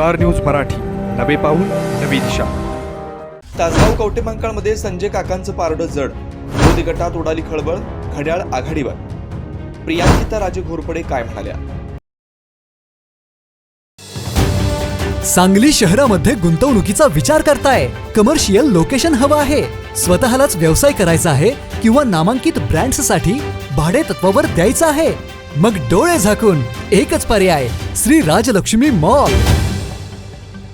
Star news Marathi. नवे पाऊल नवी दिशा. तासगाव कवटेमंकाळमध्ये संजय काकांचं पारडं जड. विरोधी गटात उडाली खळबळ घड्याळ आघाडीवर. प्रियांकिता राजे घोरपडे काय म्हणाल्या? सांगली शहरामध्ये गुंतवणुकीचा विचार करताय. कमर्शियल लोकेशन हवं आहे. स्वतःलाच व्यवसाय करायचा आहे किंवा नामांकित ब्रँड्ससाठी भाडे तत्वावर द्यायचं आहे. मग डोळे झाकून एकच पर्याय श्री राजलक्ष्मी मॉल.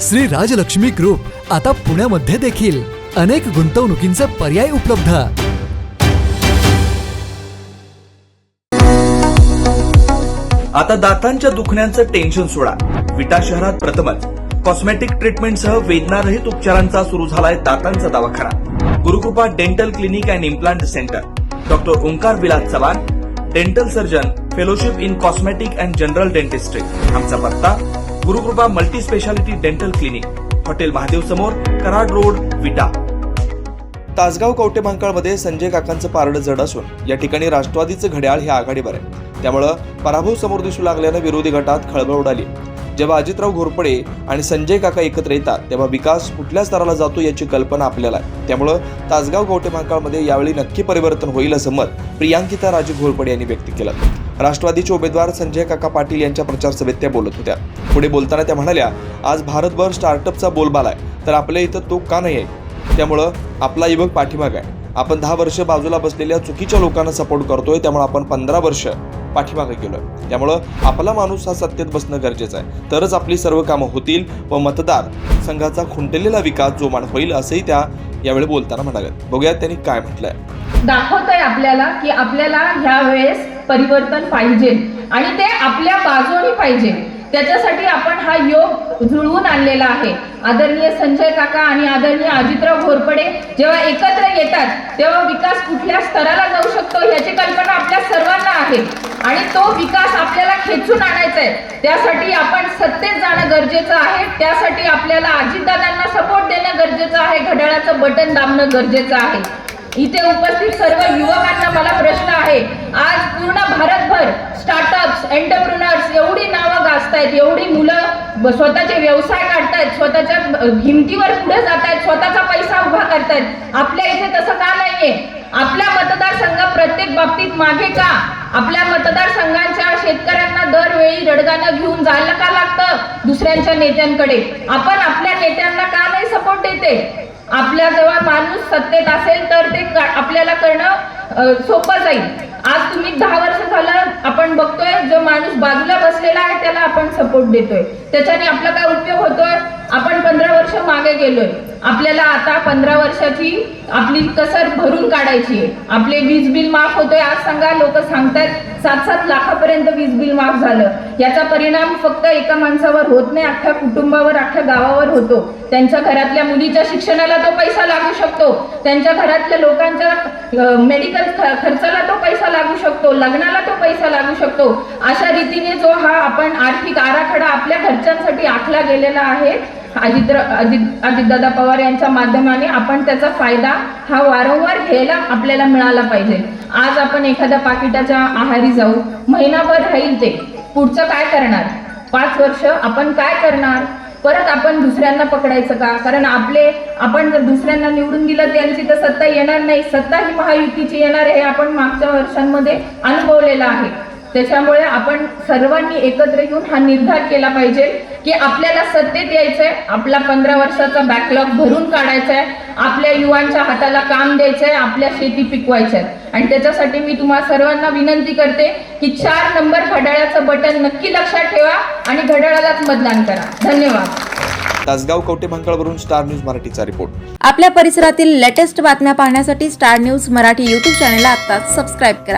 श्री राजलक्ष्मी ग्रुप आता पुण्यामध्ये देखील अनेक गुंतवणुकींचे पर्याय उपलब्ध. आता दातांच्या दुखण्याचं टेन्शन सोडा. विटा शहरात प्रथमच. कॉस्मेटिक ट्रीटमेंटसह वेदनारहित उपचारांचा सुरू झालाय दातांचा दवाखाना. Gurukrupa dental clinic and implant centre doctor Omkar Vilas Chavan dental surgeon fellowship in cosmetic and general dentistry आमचा पत्ता Gurukrupa multi speciality dental clinic hotel Mahadev समोर कराड रोड विटा. तासगाव कवटेभांकाळमध्ये संजय काकांचं पारडं जड असून या ठिकाणी राष्ट्रवादीचं घड्याळ हे आघाडीवर आहे. त्यामुळं पराभव समोर दिसू लागल्यानं विरोधी गटात खळबळ उडाली. जेव्हा अजितराव घोरपडे आणि संजय काका एकत्र येतात तेव्हा विकास कुठल्या स्तराला जातो याची कल्पना आपल्याला आहे. त्यामुळं तासगाव कवटेभांकाळमध्ये यावेळी नक्की परिवर्तन होईल असं मत प्रियांकिता राजे घोरपडे यांनी व्यक्त केलं. राष्ट्रवादीचे उमेदवार संजय काका पाटील यांच्या प्रचारसभेत त्या बोलत होत्या. पुढे बोलताना त्या म्हणाल्या आज भारतभर स्टार्टअपचा बोलबाला आहे तर आपल्या इथं तो का नाही आहे? त्यामुळं आपला युवक पाठीमाग आहे. आपण दहा वर्ष बाजूला बसलेल्या चुकीच्या लोकांना सपोर्ट करतोय त्यामुळे आपण पंधरा वर्ष पाठीमागे गेलोय. त्यामुळं आपला माणूस हा सत्तेत बसणं गरजेचं आहे. तरच आपली सर्व कामं होतील व मतदार संघाचा खुंटलेला विकास जोमान होईल असंही त्या यावेळी बोलताना म्हणाल्यात बघूयात त्यांनी काय म्हटलंय. दाखवत आहे आपल्याला की आपल्याला ह्या वेळेस परिवर्तन पाहिजे आणि ते आपल्या बाजूने पाहिजे. त्याच्यासाठी आपण हा योग जुळवून आणलेला आहे. आदरणीय संजय काका आणि आदरणीय अजितराव घोरपडे जेव्हा एकत्र येतात तेव्हा विकास कुठल्या स्तराला जाऊ शकतो ह्याची कल्पना आपल्या सर्वांना आहे. आणि तो विकास आपल्याला खेचून आणायचा आहे त्यासाठी आपण सत्तेत जाणं गरजेचं आहे. त्यासाठी आपल्याला अजितदादांना सपोर्ट देणं गरजेचं आहे. घड्याळाचं बटन दाबणं गरजेचं आहे. इथे उपस्थित सर्व युवकांना मला प्रश्न आहे. आज पूर्ण भारतभर स्टार्टअप्स एंटरप्रुनर्स एवढी नावं गाजतायत एवढी मुलं स्वतःचे व्यवसाय काढतायत स्वतःच्या हिमतीवर पुढे जात आहेत स्वतःचा पैसा उभा करतायत. आपल्या इथे तसं का नाहीये? आपल्या मतदारसंघ प्रत्येक बाबतीत मागे का? आपल्या मतदारसंघांच्या शेतकऱ्यांना दरवेळी रडगाणं घेऊन जायला का लागतं दुसऱ्यांच्या नेत्यांकडे? आपण आपल्या नेत्यांना का नाही सपोर्ट देते? आपल्याजवळ माणूस सत्तेत असेल तर ते का- आपल्याला करणं सोपं जाईल. आज तुम्ही दहा वर्ष झालं आपण बघतोय जो माणूस बाजूला बसलेला आहे त्याला आपण सपोर्ट देतोय. त्याच्याने आपला काय उपयोग होतोय? आपण पंधरा वर्ष मागे गेलोय. आपल्याला आता पंधरा वर्षाची आपली कसर भरून काढायची आहे. आपले वीज बिल माफ होतोय आज सांगा लोक सांगतायत सात सात लाखापर्यंत वीज बिल माफ झालं. याचा परिणाम फक्त एका माणसावर होत नाही अख्ख्या कुटुंबावर अख्ख्या गावावर होतो. त्यांच्या घरातल्या मुलीच्या शिक्षणाला तो पैसा लागू शकतो. त्यांच्या घरातल्या लोकांच्या मेडिकल खर्चाला तो पैसा लागू शकतो. लग्नाला तो पैसा लागू शकतो. अशा रीतीने जो हा आपण आर्थिक आराखडा आपल्या घरच्यांसाठी आखला गेलेला आहे अजित अजित अजितदादा पवार यांच्या माध्यमाने आपण त्याचा फायदा हा वारंवार घ्यायला आपल्याला मिळाला पाहिजे. आज आपण एखाद्या पाकिटाच्या आहारी जाऊ महिनाभर राहील ते. पुढचं काय करणार? पाच वर्ष आपण काय करणार? परत आपण दुसऱ्यांना पकडायचं का? कारण आपले आपण जर दुसऱ्यांना निवडून दिलं त्यांची तर सत्ता येणार नाही. सत्ता ही महायुतीची येणार हे आपण मागच्या वर्षांमध्ये अनुभवलेलं आहे. त्याच्यामुळे आपण सर्वांनी एकत्र येऊन हा निर्धार केला पाहिजे की आपल्याला सत्तेत यायचंय आपला पंधरा वर्षाचा बॅकलॉग भरून काढायचा आहे आपल्या युवांच्या हाताला काम द्यायचंय आपल्या शेती पिकवायच्या. आहेत आणि त्याच्यासाठी मी तुम्हा सर्वांना विनंती करते की चार नंबर घड्याळाचं बटन नक्की लक्षात ठेवा आणि घड्याळालाच मतदान करा. धन्यवाद. तासगाव कवटेभांकाळवरून स्टार न्यूज मराठीचा रिपोर्ट. आपल्या परिसरातील लेटेस्ट बातम्या पाहण्यासाठी स्टार न्यूज मराठी यूट्यूब चॅनलला आत्ताच सबस्क्राईब करा.